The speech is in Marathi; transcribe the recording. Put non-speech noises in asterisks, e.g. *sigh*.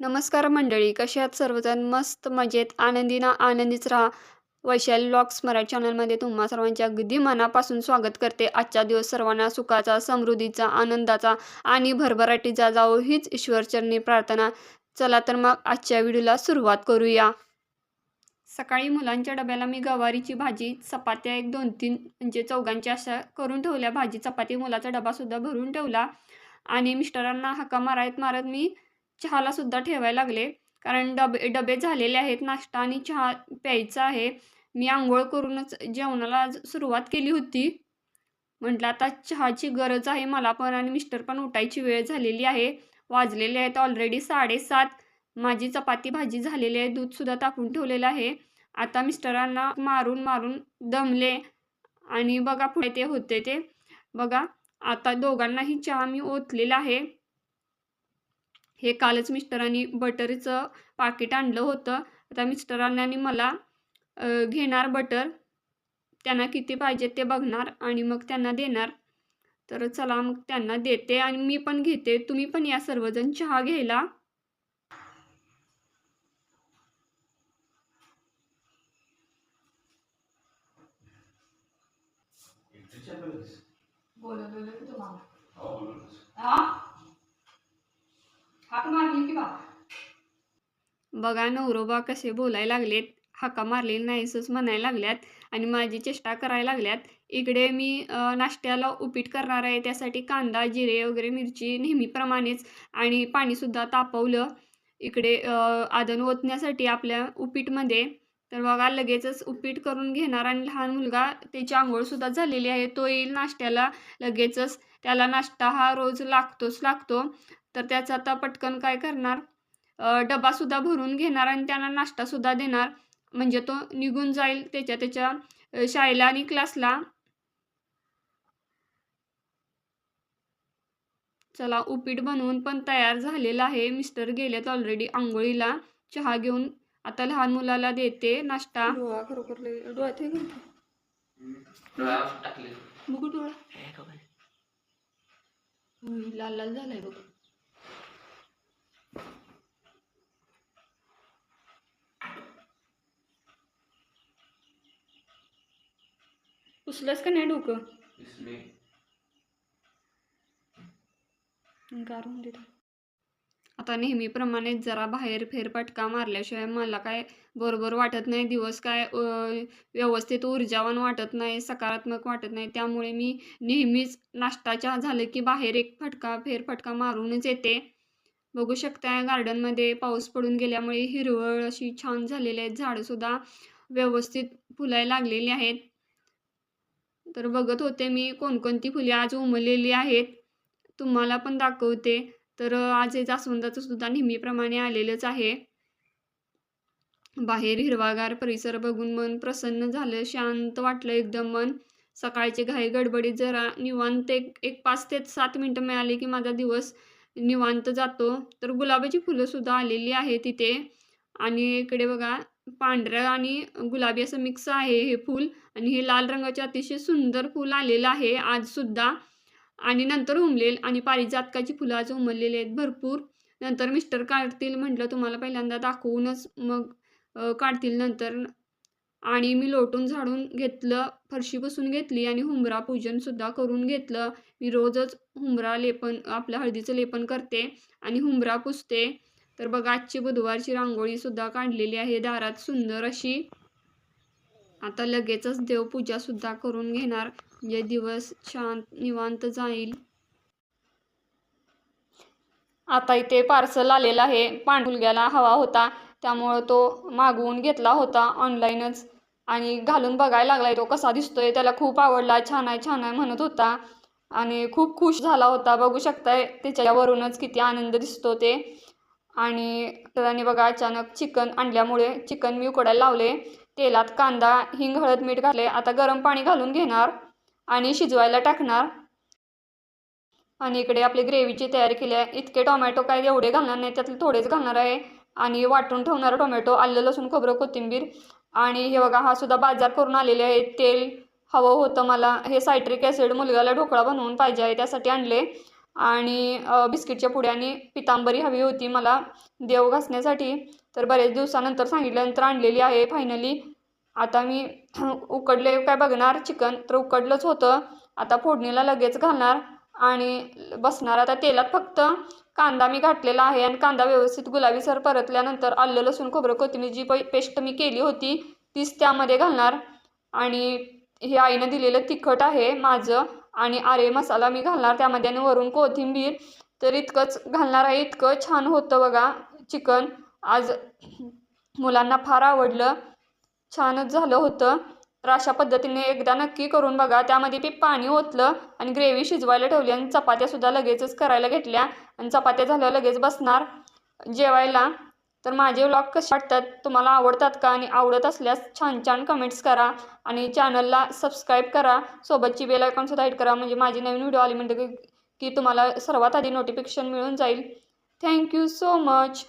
नमस्कार मंडळी कसे आहात सर्वजण? मस्त मजेत. आनंदीना आनंदीच राहा. वैशाली लॉक्स मराठी चॅनलमध्ये तुम्हा सर्वांचे अगदी मनापासून स्वागत करते. आजचा दिवस सर्वांना सुखाचा समृद्धीचा आनंदाचा आणि भरभराटीचा जावो हीच ईश्वरचरणी प्रार्थना. चला तर मग आजच्या व्हिडिओला सुरुवात करूया. सकाळी मुलांच्या डब्याला मी गवारीची भाजी चपात्या एक दोन तीन म्हणजे चौघांच्या अशा करून ठेवल्या. भाजी चपाती मुलाचा डबासुद्धा भरून ठेवला. आणि मिस्टरांना हाका मारायत मारत मी चहाला सुद्धा ठेवायला लागले. कारण डबे डबे झालेले आहेत नाश्ता आणि चहा प्यायचा आहे. मी आंघोळ करूनच जेवणाला सुरुवात केली होती. म्हटलं आता चहाची गरज आहे मला पण आणि मिस्टर पण उठायची वेळ झालेली आहे. वाजलेले आहेत ऑलरेडी साडेसात. माझी चपाती भाजी झालेली आहे दूधसुद्धा तापून ठेवलेलं आहे. आता मिस्टरांना मारून मारून दमले. आणि बघा पुढे ते होते ते. बघा आता दोघांनाही चहा मी ओतलेला आहे. हे कालच मिस्टरांनी बटरचं पाकिट आणलं होतं. आता मिस्टरांनी आणि मला घेणार बटर. त्यांना किती पाहिजे ते बघणार आणि मग त्यांना देणार. तर चला मग त्यांना देते आणि मी पण घेते. तुम्ही पण या सर्वजण. चहा घ्यायला. बघा नवरोबा कसे बोलायला लागलेत. हाका मारलेली नाहीसच म्हणायला लागल्यात आणि माझी चेष्टा करायला लागल्यात. इकडे मी नाश्त्याला उपीट करणार आहे. त्यासाठी कांदा जिरे वगैरे मिरची नेहमीप्रमाणेच आणि पाणीसुद्धा तापवलं. इकडे आदन ओतण्यासाठी आपल्या उपीटमध्ये. तर बघा लगेचच उपीट करून घेणार आणि लहान मुलगा त्याची आंघोळसुद्धा झालेली आहे. तो येईल नाश्त्याला लगेचच त्याला नाश्ता हा रोज लागतोच लागतो. तर त्याचा आता पटकन काय करणार? डबासुद्धा भरून घेणार आणि त्यांना नाश्तासुद्धा देणार. म्हणजे तो निघून जाईल त्याच्या त्याच्या शाळेला आणि क्लासला. चला उपीट बनवून पण तयार झालेलं आहे. मिस्टर गेलेत ऑलरेडी आंघोळीला. चहा घेऊन आता लहान मुलाला देते नाश्ता. लाल लाल झालाय बघ. पुसलंस का नाही डोकं? गारून दे आता नेहमीप्रमाणे जरा बाहेर फेरफटका मारल्याशिवाय मला काय बरोबर वाटत नाही. दिवस काय व्यवस्थित ऊर्जावान वाटत नाही सकारात्मक वाटत नाही. त्यामुळे मी नेहमीच नाश्ता चहा झालं की बाहेर एक फटका फेरफटका मारूनच येते. बघू शकता गार्डनमध्ये पाऊस पडून गेल्यामुळे हिरवळ अशी छान झालेली आहेत. झाडंसुद्धा व्यवस्थित फुलायला लागलेली आहेत. तर बघत होते मी कोणकोणती फुले आज उमललेली आहेत. तुम्हाला पण दाखवते. तर आज हे जास्वंदाचं सुद्धा नेहमीप्रमाणे आलेलंच आहे. बाहेर हिरवागार परिसर बघून मन प्रसन्न झालं शांत वाटलं एकदम मन. सकाळची घाई गडबडीत जरा निवांत एक एक पाच ते सात मिनटं मिळाली की माझा दिवस निवांत जातो. तर गुलाबाची फुलंसुद्धा आलेली आहे तिथे आणि इकडे बघा पांढरं आणि गुलाबी असं मिक्स आहे हे फूल. आणि हे लाल रंगाचे अतिशय सुंदर फूल आलेलं आहे. आजसुद्धा आणि नंतर उमलेल आणि पारिजातकाची फुलं आज उमललेली आहेत भरपूर. नंतर मिस्टर काढतील म्हटलं तुम्हाला पहिल्यांदा दाखवूनच मग काढतील नंतर. आणि मी लोटून झाडून घेतलं फरशी बसून घेतली आणि हुंबरा पूजनसुद्धा करून घेतलं. मी रोजच हुंबरा लेपन आपलं हळदीचं लेपन करते आणि हुंबरा पुसते. तर बघा आजची बुधवारची रांगोळीसुद्धा काढलेली आहे. दारात सुंदर अशी आता लगेचच देवपूजासुद्धा करून घेणार. म्हणजे दिवस शांत निवांत जाईल. आता इथे पार्सल आलेलं आहे. पांडुलग्याला हवा होता. त्यामुळं तो मागवून घेतला होता ऑनलाईनच आणि घालून बघायला लागलाय तो कसा दिसतोय. त्याला खूप आवडला. छान आहे छान आहे म्हणत होता. आणि खूप खुश झाला होता. बघू शकताय त्याच्यावरूनच किती आनंद दिसतो ते. आणि त्याने बघा अचानक चिकन आणल्यामुळे चिकन मी उकडायला लावले. तेलात कांदा हिंग हळद मीठ घातले. आता गरम पाणी घालून घेणार आणि शिजवायला टाकणार. आणि इकडे आपली ग्रेव्हीची तयारी केली आहे. इतके टोमॅटो काय एवढे घालणार नाही त्यातले थोडेच घालणार आहे. आणि वाटून ठेवणार टोमॅटो आलं लसूण खोबरं कोथिंबीर. आणि हे बघा हा सुद्धा बाजार करून आलेले आहे. तेल हवं होतं मला. हे सायट्रिक ॲसिड मुलगाला ढोकळा बनवून पाहिजे आहे त्यासाठी आणले. आणि बिस्किटच्या पुड्या आणि पितांबरी हवी होती. मला देव घासण्यासाठी तर बऱ्याच दिवसानंतर सांगितल्यानंतर आणलेली आहे फायनली आता मी *clears throat* उकडले काय बघणार? चिकन तर उकडलंच होतं. आता फोडणीला लगेच घालणार आणि बसणार. आता तेलात फक्त कांदा मी घातलेला आहे आणि कांदा व्यवस्थित गुलाबीसर परतल्यानंतर आलं लसूण खोबरं कोथिंबीर जी पै पेस्ट मी केली होती तीच त्यामध्ये घालणार. आणि हे आईनं दिलेलं तिखट आहे माझं. आणि आरे मसाला मी घालणार त्यामध्ये आणि वरून कोथिंबीर तर इतकंच घालणार आहे. इतकं छान होतं बघा चिकन. आज मुलांना फार आवडलं. छानच झालं होतं. तर अशा पद्धतीने एकदा नक्की करून बघा. त्यामध्ये मी पाणी ओतलं आणि ग्रेव्ही शिजवायला ठेवली आणि चपात्यासुद्धा लगेचच करायला घेतल्या आणि चपात्या झाल्यावर लगेच बसणार. जेवायला. तर माझे व्लॉग कसे वाटतात? तुम्हाला आवडतात का? आणि आवडत असल्यास छान छान कमेंट्स करा. आणि चॅनलला सबस्क्राईब करा. सोबतची बेल आयकॉनसुद्धा हिट करा. म्हणजे माझी नवीन व्हिडिओ आली म्हणजे की तुम्हाला सर्वात आधी नोटिफिकेशन मिळून जाईल. Thank you so much